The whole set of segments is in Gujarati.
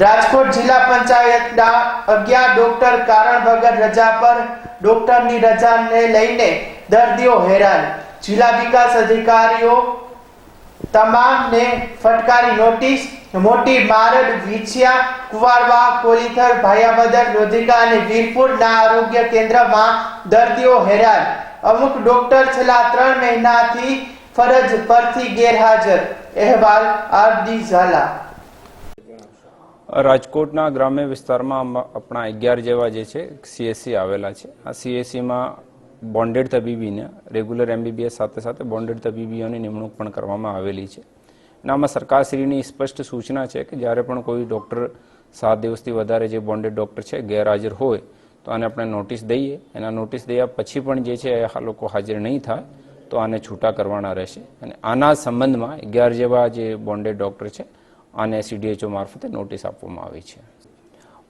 રાજકોટ જિલ્લા પંચાયતના અગિયાર ડોક્ટર કારણ વગર રજા પર ડોક્ટરની રજાને લઈને દર્દીઓ હેરાન. જિલ્લા વિકાસ અધિકારીઓ તમામને ફટકારી નોટિસ, મોટી મારડ, વિછિયા કુવારવા કોલીથર ભાયાબદર લોધિકા અને વીરપુરના આરોગ્ય કેન્દ્રમાં દર્દીઓ હેરાન. અમુક ડોક્ટર છેલ્લા ત્રણ મહિનાથી ફરજ પરથી ગેરહાજર. અહેવાલ આરડી ઝાલા. રાજકોટના ગ્રામ્ય વિસ્તારમાં આપણા અગિયાર જેવા જે છે સીએસસી આવેલા છે. આ સીએસસીમાં બોન્ડેડ તબીબીને રેગ્યુલર એમબીબીએસ સાથે સાથે બોન્ડેડ તબીબીઓની નિમણૂક પણ કરવામાં આવેલી છે. અને આમાં સરકારશ્રીની સ્પષ્ટ સૂચના છે કે જ્યારે પણ કોઈ ડૉક્ટર સાત દિવસથી વધારે જે બોન્ડેડ ડૉક્ટર છે, ગેરહાજર હોય, તો આને આપણે નોટિસ દઈએ. એના નોટિસ દયા પછી પણ જે છે, આ લોકો હાજર નહીં થાય, તો આને છૂટા કરવાના રહેશે. અને આના સંબંધમાં અગિયાર જેવા જે બોન્ડેડ ડૉક્ટર છે આને સીડીએચઓ મારફતે નોટિસ આપવામાં આવી છે.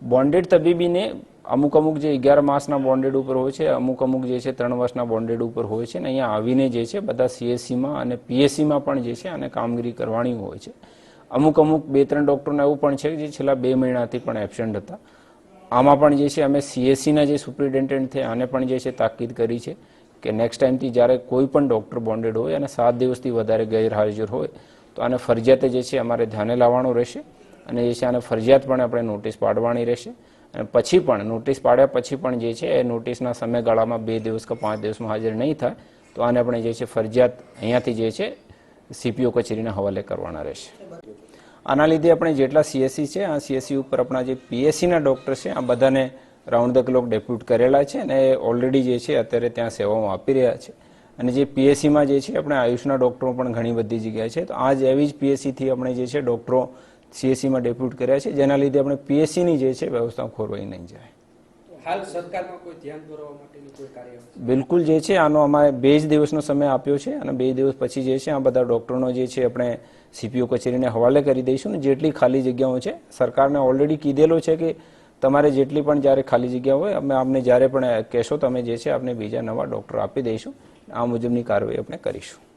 બોન્ડેડ તબીબીને અમુક અમુક જે અગિયાર માસના બોન્ડેડ ઉપર હોય છે, અમુક અમુક જે છે ત્રણ વર્ષના બોન્ડેડ ઉપર હોય છે ને અહીંયા આવીને જે છે બધા સીએસસીમાં અને પીએસસીમાં પણ જે છે આને કામગીરી કરવાની હોય છે. અમુક અમુક બે ત્રણ ડૉક્ટરને એવું પણ છે જે છેલ્લા બે મહિનાથી પણ એબસેન્ટ હતા. આમાં પણ જે છે અમે સીએસસીના જે સુપ્રિન્ટેન્ડન્ટ છે આને પણ જે છે તાકીદ કરી છે કે નેક્સ્ટ ટાઈમથી જ્યારે કોઈ પણ ડૉક્ટર બોન્ડેડ હોય અને સાત દિવસથી વધારે ગેરહાજર હોય તો આને ફરજિયાત જે છે અમારે ધ્યાને લાવવાનું રહેશે અને જે છે આને ફરજિયાતપણે આપણે નોટિસ પાડવાની રહેશે અને પછી પણ નોટિસ પાડ્યા પછી પણ જે છે એ નોટિસના સમયગાળામાં બે દિવસ કે પાંચ દિવસમાં હાજર નહીં થાય તો આને આપણે જે છે ફરજિયાત અહીંયાથી જે છે સીપીઓ કચેરીના હવાલે કરવાના રહેશે. આના લીધે આપણે જેટલા સીએસસી છે, આ સીએસસી ઉપર આપણા જે પીએસસીના ડૉક્ટર છે, આ બધાને રાઉન્ડ ધ ક્લોક ડેપ્યુટ કરેલા છે અને ઓલરેડી જે છે અત્યારે ત્યાં સેવાઓ આપી રહ્યા છે. અને જે પીએસસીમાં જે છે આપણે આયુષના ડૉક્ટરો પણ ઘણી બધી જગ્યાએ છે. તો આ જ એવી જ પીએસસીથી આપણે જે છે ડૉક્ટરો સીએસસીમાં ડેપ્યુટ કર્યા છે જેના લીધે આપણે પીએસસીની જે છે વ્યવસ્થા ખોરવાઈ નહીં જાય. હાલ સરકારમાં કોઈ ધ્યાન દોરવા માટેની કોઈ કાર્ય બિલકુલ જે છે આનો અમારે બે જ દિવસનો સમય આપ્યો છે અને બે દિવસ પછી જે છે આ બધા ડૉક્ટરોનો જે છે આપણે સીપીઓ કચેરીને હવાલે કરી દઈશું ને જેટલી ખાલી જગ્યાઓ છે. સરકારને ઓલરેડી કીધેલો છે કે તમારે જેટલી પણ જ્યારે ખાલી જગ્યા હોય અમે આપને જ્યારે પણ કહેશો તમે જે છે આપણે બીજા નવા ડૉક્ટર આપી દઈશું. આ મુજબની કાર્યવાહી આપણે કરીશું.